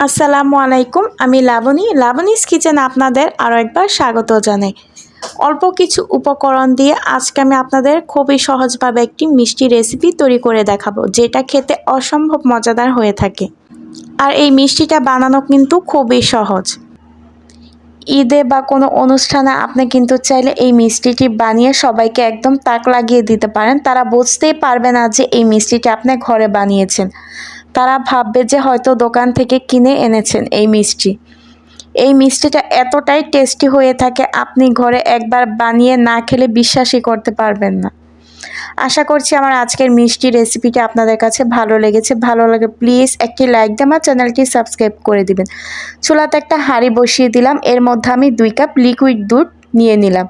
আসসালামু আলাইকুম, আমি লাবণী। লাবণীস কিচেন আপনাদের আরও একবার স্বাগত জানাই। অল্প কিছু উপকরণ দিয়ে আজকে আমি আপনাদের খুবই সহজভাবে একটি মিষ্টি রেসিপি তৈরি করে দেখাবো, যেটা খেতে অসম্ভব মজাদার হয়ে থাকে। আর এই মিষ্টিটা বানানো কিন্তু খুবই সহজ। ঈদে বা কোনো অনুষ্ঠানে আপনি কিন্তু চাইলে এই মিষ্টিটি বানিয়ে সবাইকে একদম তাক লাগিয়ে দিতে পারেন। তারা বুঝতেই পারবে না যে এই মিষ্টিটি আপনি ঘরে বানিয়েছেন। তারা ভাববে যে হয়তো দোকান থেকে কিনে এনেছেন এই মিষ্টি। এই মিষ্টিটা এতটাই টেস্টি হয়ে থাকে, আপনি ঘরে একবার বানিয়ে না খেলে বিশ্বাসই করতে পারবেন না। আশা করছি আমার আজকের মিষ্টি রেসিপিটা আপনাদের কাছে ভালো লেগেছে। ভালো লাগে প্লিজ একটি লাইক দিয়ে আমার চ্যানেলটি সাবস্ক্রাইব করে দিবেন। চুলাতে একটা হাঁড়ি বসিয়ে দিলাম, এর মধ্যে আমি দুই কাপ লিকুইড দুধ নিয়ে নিলাম।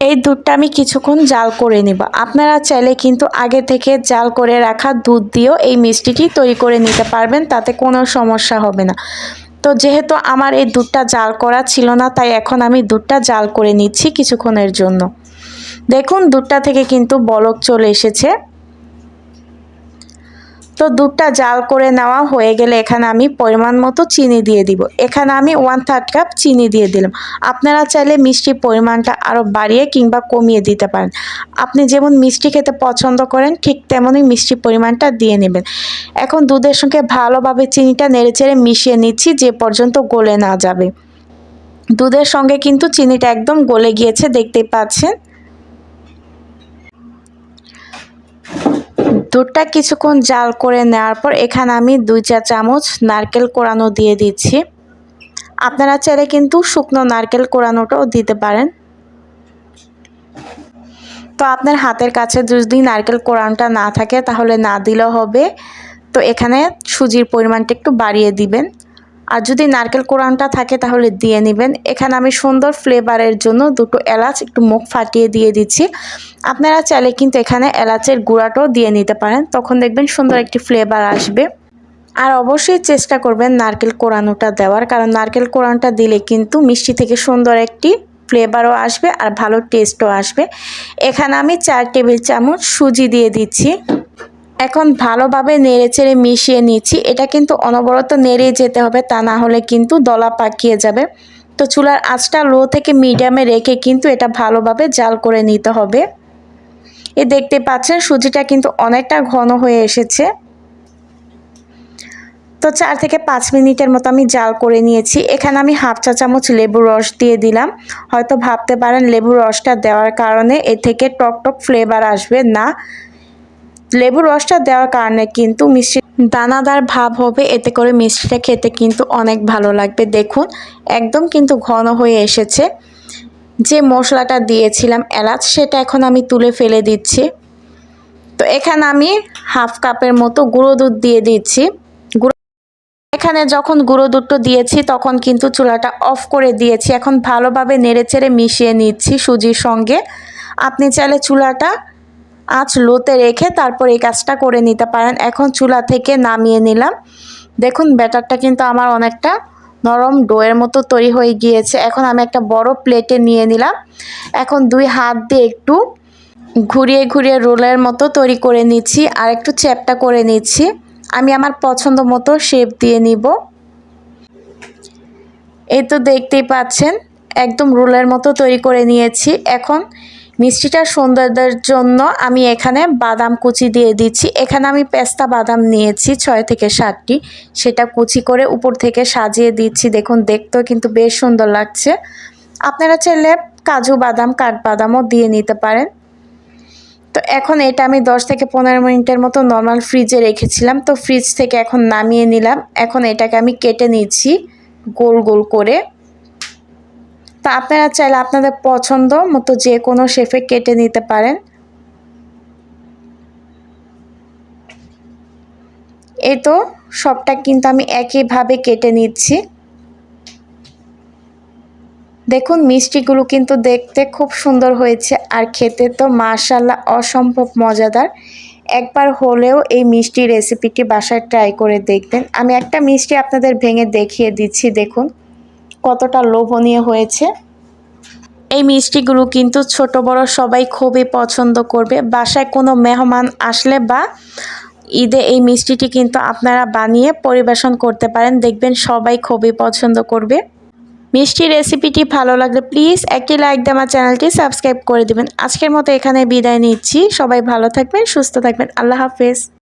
এই দুধটা আমি কিছুক্ষণ জাল করে নিব। আপনারা চাইলে কিন্তু আগে থেকে জাল করে রাখা দুধ দিয়েও এই মিষ্টিটি তৈরি করে নিতে পারবেন, তাতে কোনো সমস্যা হবে না। তো যেহেতু আমার এই দুধটা জাল করা ছিল না, তাই এখন আমি দুধটা জাল করে নিচ্ছি কিছুক্ষণের জন্য। দেখুন দুধটা থেকে কিন্তু বলক চলে এসেছে। তো দুধটা জাল করে নেওয়া হয়ে গেলে এখানে আমি পরিমাণ মতো চিনি দিয়ে দিব। এখানে আমি ওয়ান থার্ড কাপ চিনি দিয়ে দিলাম। আপনারা চাইলে মিষ্টির পরিমাণটা আরও বাড়িয়ে কিংবা কমিয়ে দিতে পারেন। আপনি যেমন মিষ্টি খেতে পছন্দ করেন, ঠিক তেমনই মিষ্টির পরিমাণটা দিয়ে নেবেন। এখন দুধের সঙ্গে ভালোভাবে চিনিটা নেড়েচেড়ে মিশিয়ে নিচ্ছি, যে পর্যন্ত গলে না যাবে। দুধের সঙ্গে কিন্তু চিনিটা একদম গলে গিয়েছে, দেখতেই পাচ্ছেন। দুধটা কিছুক্ষণ জাল করে নেওয়ার পর এখানে আমি দুই চা চামচ নারকেল কোড়ানো দিয়ে দিচ্ছি। আপনারা চাইলে কিন্তু শুকনো নারকেল কোড়ানোটাও দিতে পারেন। তো আপনার হাতের কাছে যদি নারকেল কোরানটা না থাকে তাহলে না দিলেও হবে। তো এখানে সুজির পরিমাণটা একটু বাড়িয়ে দিবেন। আর যদি নারকেল কোরানটা থাকে তাহলে দিয়ে নেবেন। এখানে আমি সুন্দর ফ্লেভারের জন্য দুটো এলাচ একটু মুখ ফাটিয়ে দিয়ে দিচ্ছি। আপনারা চাইলে কিন্তু এখানে এলাচের গুঁড়াটাও দিয়ে নিতে পারেন। তখন দেখবেন সুন্দর একটি ফ্লেভার আসবে। আর অবশ্যই চেষ্টা করবেন নারকেল কোরানোটা দেওয়ার, কারণ নারকেল কোরানোটা দিলে কিন্তু মিষ্টি থেকে সুন্দর একটি ফ্লেভারও আসবে আর ভালো টেস্টও আসবে। এখানে আমি চার টেবিল চামচ সুজি দিয়ে দিচ্ছি। এখন ভালোভাবে নেড়ে চেড়ে মিশিয়ে নিচ্ছি। এটা কিন্তু অনবরত নেড়ে যেতে হবে, তা না হলে কিন্তু দলা পাকিয়ে যাবে। তো চুলার আঁচটা লো থেকে মিডিয়ামে রেখে কিন্তু এটা ভালোভাবে জাল করে নিতে হবে। এ দেখতে পাচ্ছেন সুজিটা কিন্তু অনেকটা ঘন হয়ে এসেছে। তো চার থেকে পাঁচ মিনিটের মতো আমি জাল করে নিয়েছি। এখানে আমি হাফ চা চামচ লেবুর রস দিয়ে দিলাম। হয়তো ভাবতে পারেন লেবুর রসটা দেওয়ার কারণে এ থেকে টক টক ফ্লেভার আসবে না। লেবুর রসটা দেওয়ার কারণে কিন্তু মিষ্টি দানাদার ভাব হবে, এতে করে মিষ্টিটা খেতে কিন্তু অনেক ভালো লাগবে। দেখুন, একদম কিন্তু ঘন হয়ে এসেছে। যে মশলাটা দিয়েছিলাম এলাচ, সেটা এখন আমি তুলে ফেলে দিচ্ছি। তো এখানে আমি হাফ কাপের মতো গুঁড়ো দুধ দিয়ে দিচ্ছি। এখানে যখন গুঁড়ো দুধটা দিয়েছি, তখন কিন্তু চুলাটা অফ করে দিয়েছি। এখন ভালোভাবে নেড়েচেড়ে মিশিয়ে নিচ্ছি সুজির সঙ্গে। আপনি চাইলে চুলাটা আঁচ লোতে রেখে তারপর এই কাজটা করে নিতে পারেন। এখন চুলা থেকে নামিয়ে নিলাম। দেখুন, ব্যাটারটা কিন্তু আমার অনেকটা নরম ডোয়ের মতো তৈরি হয়ে গিয়েছে। এখন আমি একটা বড় প্লেটে নিয়ে নিলাম। এখন দুই হাত দিয়ে একটু ঘুরিয়ে ঘুরিয়ে রোলের মতো তৈরি করে নিচ্ছি আর একটু চ্যাপটা করে নিচ্ছি। আমি আমার পছন্দ মতো শেপ দিয়ে নিব। এই তো দেখতেই পাচ্ছেন, একদম রোলের মতো তৈরি করে নিয়েছি। এখন মিষ্টিটার সৌন্দর্যের জন্য আমি এখানে বাদাম কুচি দিয়ে দিচ্ছি। এখানে আমি পেস্তা বাদাম নিয়েছি ছয় থেকে সাতটি। সেটা কুচি করে উপর থেকে সাজিয়ে দিচ্ছি। দেখুন, দেখতেও কিন্তু বেশ সুন্দর লাগছে। আপনারা চাইলে কাজু বাদাম কাঠবাদামও দিয়ে নিতে পারেন। তো এখন এটা আমি দশ থেকে পনেরো মিনিটের মতো নর্মাল ফ্রিজে রেখেছিলাম। তো ফ্রিজ থেকে এখন নামিয়ে নিলাম। এখন এটাকে আমি কেটে নিচ্ছি গোল গোল করে। তা আপনারা চাইলে আপনাদের পছন্দ মতো যে কোনো শেফে কেটে নিতে পারেন। এ তো সবটা কিন্তু আমি একইভাবে কেটে নিচ্ছি। দেখুন মিষ্টিগুলো কিন্তু দেখতে খুব সুন্দর হয়েছে আর খেতে তো মাশাল্লাহ অসম্ভব মজাদার। একবার হলেও এই মিষ্টি রেসিপিটি বাসায় ট্রাই করে দেখবেন। আমি একটা মিষ্টি আপনাদের ভেঙে দেখিয়ে দিচ্ছি, দেখুন। কতটা লোভনীয় হয়েছে? এই মিষ্টিগুলো কিন্তু ছোট, বড় সবাই খুবই পছন্দ করবে। বাসায় কোনো মেহমান আসলে বা ঈদে এই মিষ্টিটি কিন্তু আপনারা বানিয়ে পরিবেশন করতে পারেন। দেখবেন সবাই খুবই পছন্দ করবে। মিষ্টি রেসিপিটি ভালো লাগলে প্লিজ একটি লাইক দিয়ে আমার চ্যানেলটি সাবস্ক্রাইব করে দেবেন। আজকের মতো এখানে বিদায় নিচ্ছি। সবাই ভালো থাকবেন, সুস্থ থাকবেন। আল্লাহ হাফেজ।